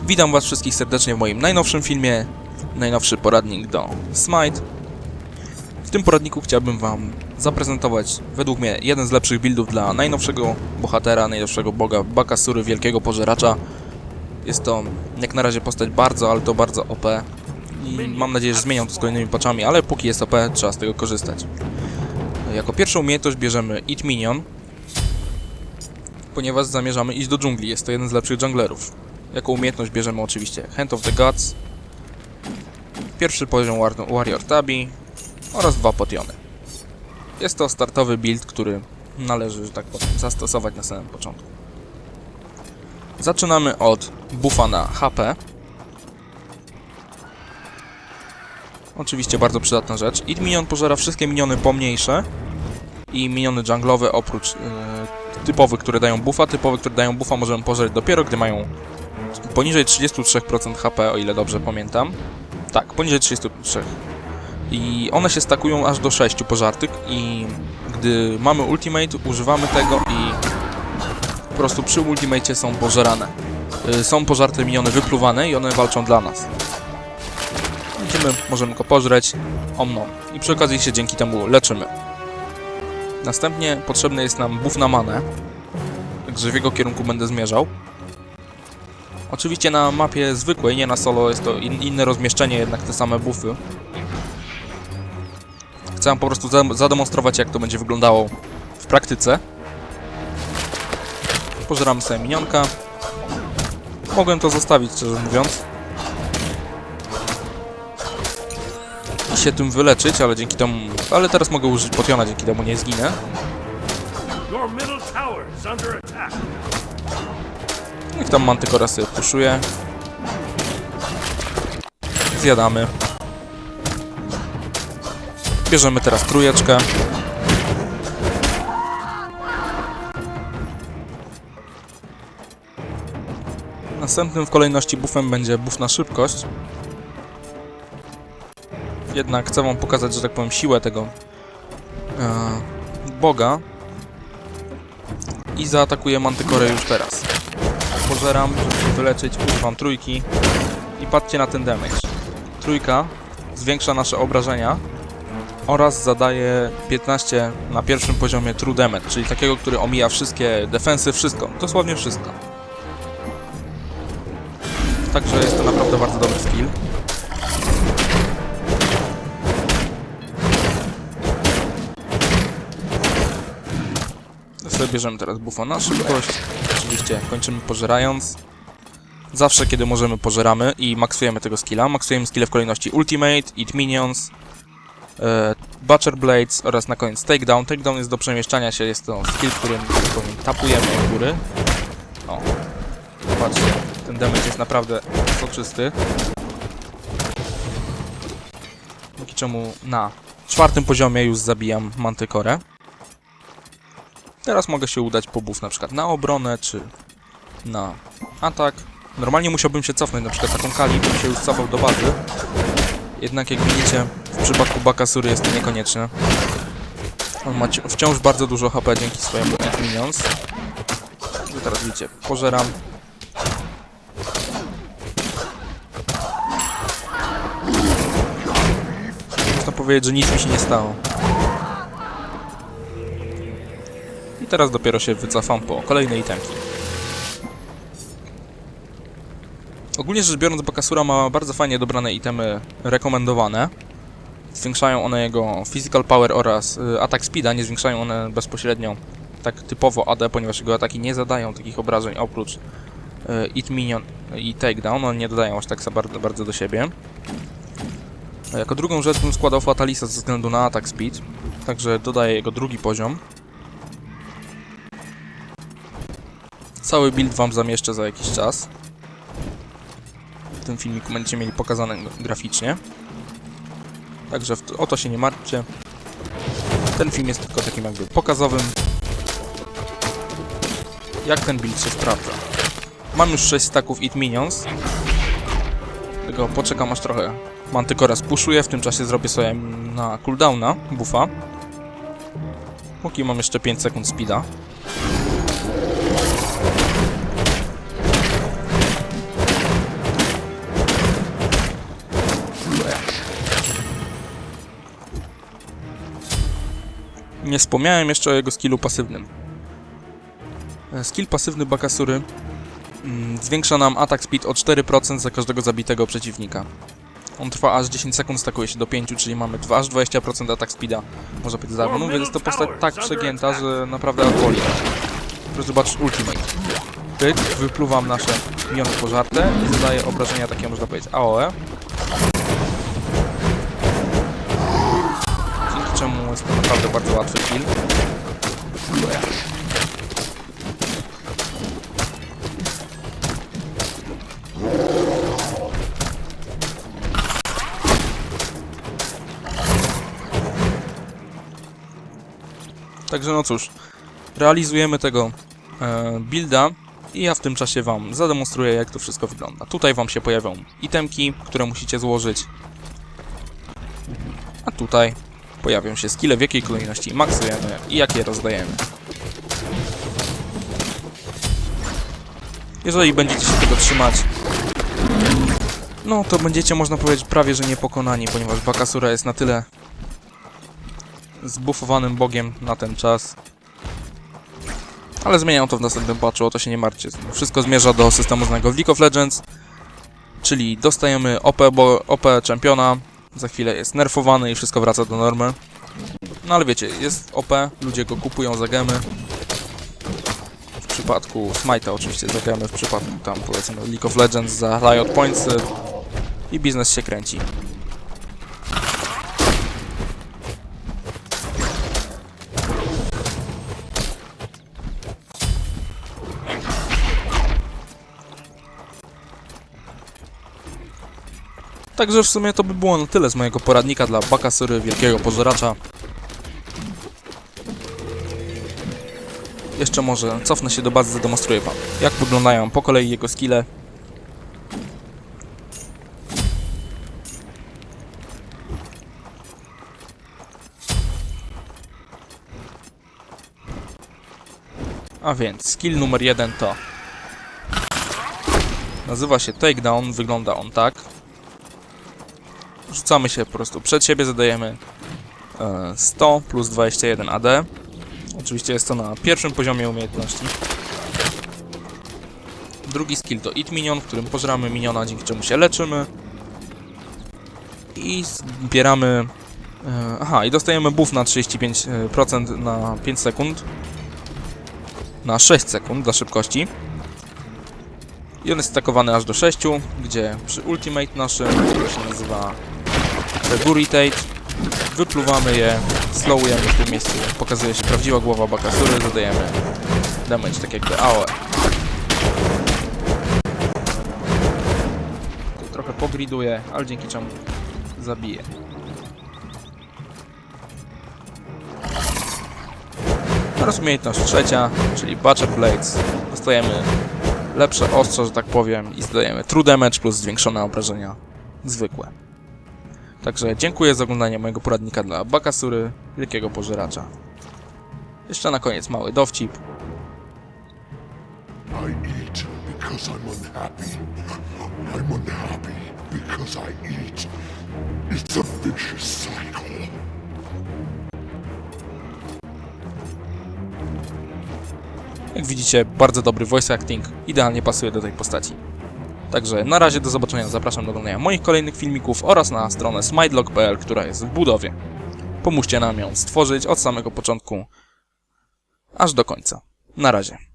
Witam was wszystkich serdecznie w moim najnowszym filmie, najnowszy poradnik do Smite. W tym poradniku chciałbym wam zaprezentować według mnie jeden z lepszych buildów dla najnowszego bohatera, najnowszego boga Bakasury, wielkiego pożeracza. Jest to jak na razie postać bardzo, ale to bardzo OP. I mam nadzieję, że zmienią to z kolejnymi patchami, ale póki jest OP, trzeba z tego korzystać. Jako pierwszą umiejętność bierzemy Eat Minion, ponieważ zamierzamy iść do dżungli. Jest to jeden z lepszych junglerów. Jako umiejętność bierzemy oczywiście Hand of the Gods, pierwszy poziom War- Warrior Tabi oraz dwa potiony. Jest to startowy build, który należy, że tak powiem, zastosować na samym początku. Zaczynamy od buffa na HP. Oczywiście bardzo przydatna rzecz. It minion pożera wszystkie miniony pomniejsze i miniony junglowe oprócz e, typowych, które dają buffa. Typowe, które dają buffa możemy pożreć dopiero, gdy mają poniżej 33% HP, o ile dobrze pamiętam. Tak, poniżej 33. I one się stakują aż do 6 pożartych i gdy mamy ultimate, używamy tego i po prostu przy ultimate są pożerane. Y, Są pożarte miniony wypluwane i one walczą dla nas. Widzimy, możemy go pożreć, omną. I przy okazji się dzięki temu leczymy. Następnie potrzebny jest nam buff na manę. Także w jego kierunku będę zmierzał. Oczywiście na mapie zwykłej, nie na solo, jest to in, inne rozmieszczenie, jednak te same buffy. Chcę wam po prostu za- zademonstrować, jak to będzie wyglądało w praktyce. Pożeramy sobie minionka. Mogłem to zostawić, szczerze mówiąc. I się tym wyleczyć, ale dzięki temu... Ale teraz mogę użyć potiona, dzięki temu nie zginę. Your middle tower is under attack. Niech tam Mantykora sobie puszuje. Zjadamy. Bierzemy teraz trójeczkę. Następnym w kolejności buffem będzie buff na szybkość. Jednak chcę wam pokazać, że tak powiem, siłę tego e, boga. I zaatakuję Mantykorę już teraz pożeram, żeby się wyleczyć, używam trójki i patrzcie na ten damage. Trójka zwiększa nasze obrażenia oraz zadaje 15 na pierwszym poziomie true damage, czyli takiego, który omija wszystkie defensy, wszystko, dosłownie wszystko. Także jest to naprawdę bardzo dobry skill. sobie bierzemy teraz buffa na szybkość. Oczywiście kończymy pożerając. Zawsze kiedy możemy pożeramy i maksujemy tego skilla. Maksujemy skille w kolejności Ultimate, Eat Minions, e, Butcher Blades oraz na koniec Takedown. Takedown jest do przemieszczania się, jest to skill, którym tak tapujemy od góry. O, zobaczcie, ten damage jest naprawdę soczysty. Dzięki czemu na czwartym poziomie już zabijam Mantykorę. Teraz mogę się udać po buff na przykład na obronę, czy na atak. Normalnie musiałbym się cofnąć, na przykład taką Kali bym się już cofał do bazy. Jednak jak widzicie, w przypadku Bakasury jest to niekonieczne. On ma ci- wciąż bardzo dużo HP dzięki swojemu Minions. I teraz widzicie, pożeram. Można powiedzieć, że nic mi się nie stało. Teraz dopiero się wycofam po kolejne itemki. Ogólnie rzecz biorąc, Bakasura ma bardzo fajnie dobrane itemy rekomendowane. Zwiększają one jego physical power oraz y, attack speeda, nie zwiększają one bezpośrednio tak typowo AD, ponieważ jego ataki nie zadają takich obrażeń oprócz y, Minion i Takedown, one nie dodają aż tak bardzo, bardzo do siebie. Jako drugą rzecz bym składał Fatalisa ze względu na attack speed, także dodaję jego drugi poziom. Cały build wam zamieszczę za jakiś czas. W tym filmiku będziecie mieli pokazane graficznie. Także o to się nie martwcie. Ten film jest tylko takim jakby pokazowym. Jak ten build się sprawdza. Mam już 6 staków Eat Minions. Tylko poczekam aż trochę Mantykora spuszuje. W tym czasie zrobię sobie na cooldowna buffa. Póki mam jeszcze 5 sekund speeda. Nie wspomniałem jeszcze o jego skillu pasywnym. E, Skill pasywny Bakasury mm, zwiększa nam atak speed o 4% za każdego zabitego przeciwnika. On trwa aż 10 sekund, stakuje się do 5, czyli mamy dwa- aż 20% atak speeda. Można powiedzieć za Mówię, jest to postać tak przegięta, że naprawdę boli. Proszę zobaczyć ultimate. Pyk, wypluwam nasze miniony pożarte i zadaję obrażenia takie, można powiedzieć, AOE. Jest to naprawdę bardzo łatwy kill. Także no cóż, realizujemy tego e, builda i ja w tym czasie Wam zademonstruję jak to wszystko wygląda. Tutaj Wam się pojawią itemki, które musicie złożyć. A tutaj pojawią się skille, w jakiej kolejności maksujemy i jakie rozdajemy. Jeżeli będziecie się tego trzymać, no to będziecie, można powiedzieć, prawie że niepokonani, ponieważ Bakasura jest na tyle zbufowanym bogiem na ten czas. Ale zmienią to w następnym patchu, o to się nie martwcie. Wszystko zmierza do systemu znanego w League of Legends, czyli dostajemy OP, OP czempiona, za chwilę jest nerfowany i wszystko wraca do normy. No ale wiecie, jest OP, ludzie go kupują za gemy. W przypadku Smite'a oczywiście za gemy, w przypadku tam powiedzmy League of Legends za Riot Points i biznes się kręci. Także w sumie to by było na tyle z mojego poradnika dla Bakasury, wielkiego pożeracza. Jeszcze może cofnę się do bazy, zademonstruję wam, jak wyglądają po kolei jego skille. A więc, skill numer jeden to... Nazywa się Takedown, wygląda on tak. Rzucamy się po prostu przed siebie, zadajemy e, 100 plus 21 AD. Oczywiście jest to na pierwszym poziomie umiejętności. Drugi skill to Eat Minion, w którym pożramy miniona, dzięki czemu się leczymy. I zbieramy... e, Aha, i dostajemy buff na 35% na 5 sekund. Na 6 sekund dla szybkości. I on jest stakowany aż do 6, gdzie przy ultimate naszym, który się nazywa Reguritate, wypluwamy je, slowujemy w tym miejscu, pokazuje się prawdziwa głowa Bakasury, zadajemy damage tak jakby AOE. Trochę pogriduje, ale dzięki czemu zabije. Teraz umiejętność trzecia, czyli Butcher Blades. Dostajemy lepsze ostrze, że tak powiem, i zdajemy true damage plus zwiększone obrażenia zwykłe. Także dziękuję za oglądanie mojego poradnika dla Bakasury, wielkiego pożeracza. Jeszcze na koniec mały dowcip. I eat because I'm unhappy. I'm unhappy because I eat. It's a vicious cycle. Jak widzicie, bardzo dobry voice acting, idealnie pasuje do tej postaci. Także na razie do zobaczenia, zapraszam do oglądania moich kolejnych filmików oraz na stronę smidelog.pl, która jest w budowie. Pomóżcie nam ją stworzyć od samego początku aż do końca. Na razie.